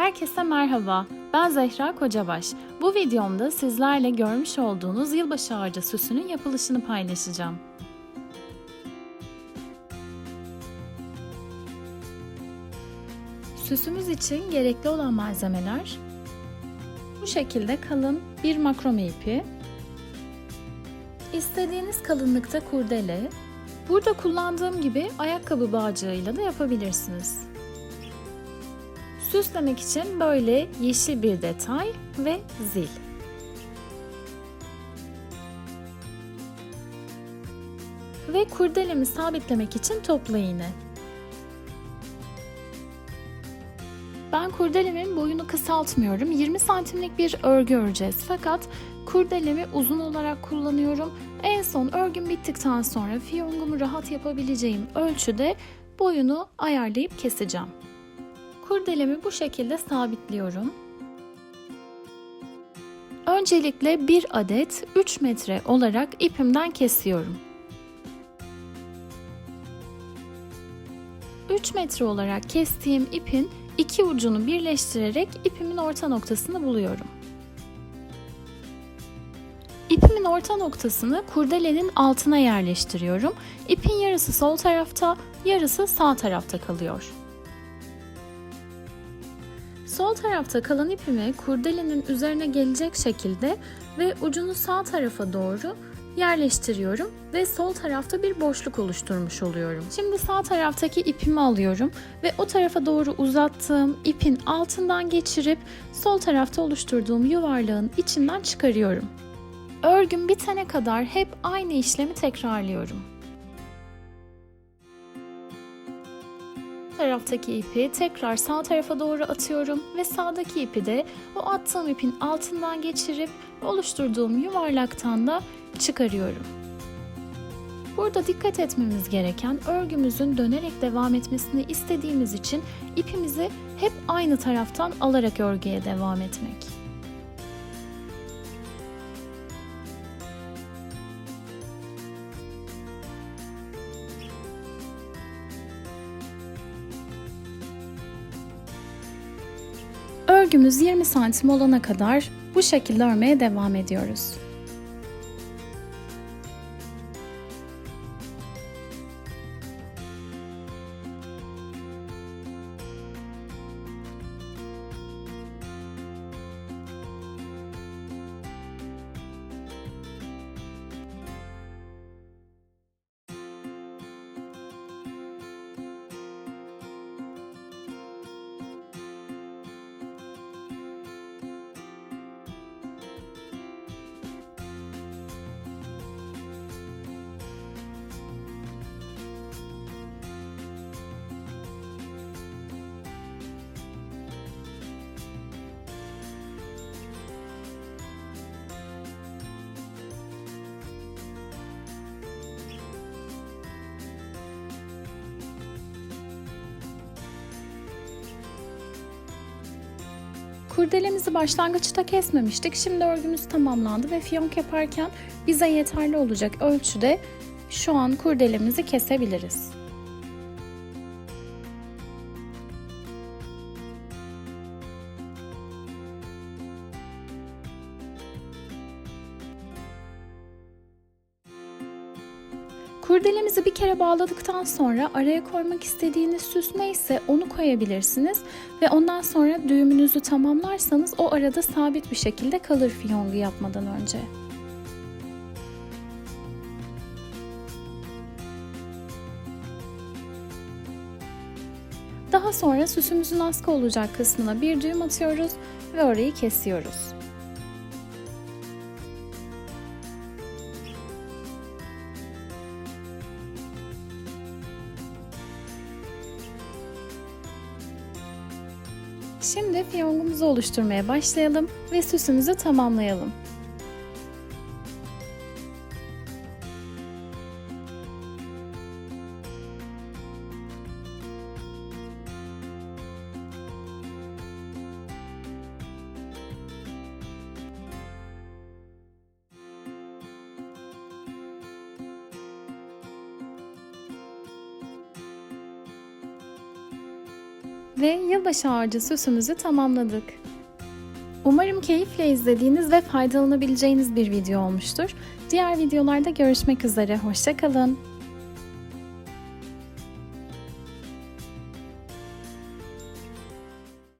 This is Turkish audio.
Herkese merhaba. Ben Zehra Kocabaş. Bu videomda sizlerle görmüş olduğunuz yılbaşı ağacı süsünün yapılışını paylaşacağım. Süsümüz için gerekli olan malzemeler bu şekilde kalın bir makrome ipi, istediğiniz kalınlıkta kurdele, burada kullandığım gibi ayakkabı bağcığıyla da yapabilirsiniz. Süslemek için böyle yeşil bir detay ve zil. Ve kurdelemi sabitlemek için topla iğne. Ben kurdelemin boyunu kısaltmıyorum. 20 santimlik bir örgü öreceğiz. Fakat kurdelemi uzun olarak kullanıyorum. En son örgüm bittikten sonra fiyongumu rahat yapabileceğim ölçüde boyunu ayarlayıp keseceğim. Kurdelemi bu şekilde sabitliyorum. Öncelikle bir adet 3 metre olarak ipimden kesiyorum. 3 metre olarak kestiğim ipin iki ucunu birleştirerek ipimin orta noktasını buluyorum. İpimin orta noktasını kurdelenin altına yerleştiriyorum. İpin yarısı sol tarafta, yarısı sağ tarafta kalıyor. Sol tarafta kalan ipimi kurdelenin üzerine gelecek şekilde ve ucunu sağ tarafa doğru yerleştiriyorum ve sol tarafta bir boşluk oluşturmuş oluyorum. Şimdi sağ taraftaki ipimi alıyorum ve o tarafa doğru uzattığım ipin altından geçirip sol tarafta oluşturduğum yuvarlağın içinden çıkarıyorum. Örgüm bitene kadar hep aynı işlemi tekrarlıyorum. Taraftaki ipi tekrar sağ tarafa doğru atıyorum ve sağdaki ipi de o attığım ipin altından geçirip oluşturduğum yuvarlaktan da çıkarıyorum. Burada dikkat etmemiz gereken örgümüzün dönerek devam etmesini istediğimiz için ipimizi hep aynı taraftan alarak örgüye devam etmek. Örgümüz 20 santim olana kadar bu şekilde örmeye devam ediyoruz. Kurdelemizi başlangıçta kesmemiştik. Şimdi örgümüz tamamlandı ve fiyonk yaparken bize yeterli olacak ölçüde şu an kurdelemizi kesebiliriz. Kurdelemizi bir kere bağladıktan sonra araya koymak istediğiniz süs neyse onu koyabilirsiniz ve ondan sonra düğümünüzü tamamlarsanız o arada sabit bir şekilde kalır fiyongu yapmadan önce. Daha sonra süsümüzün askı olacak kısmına bir düğüm atıyoruz ve orayı kesiyoruz. Şimdi fiyongumuzu oluşturmaya başlayalım ve süsümüzü tamamlayalım. Ve yılbaşı ağacı süsümüzü tamamladık. Umarım keyifle izlediğiniz ve faydalanabileceğiniz bir video olmuştur. Diğer videolarda görüşmek üzere. Hoşçakalın.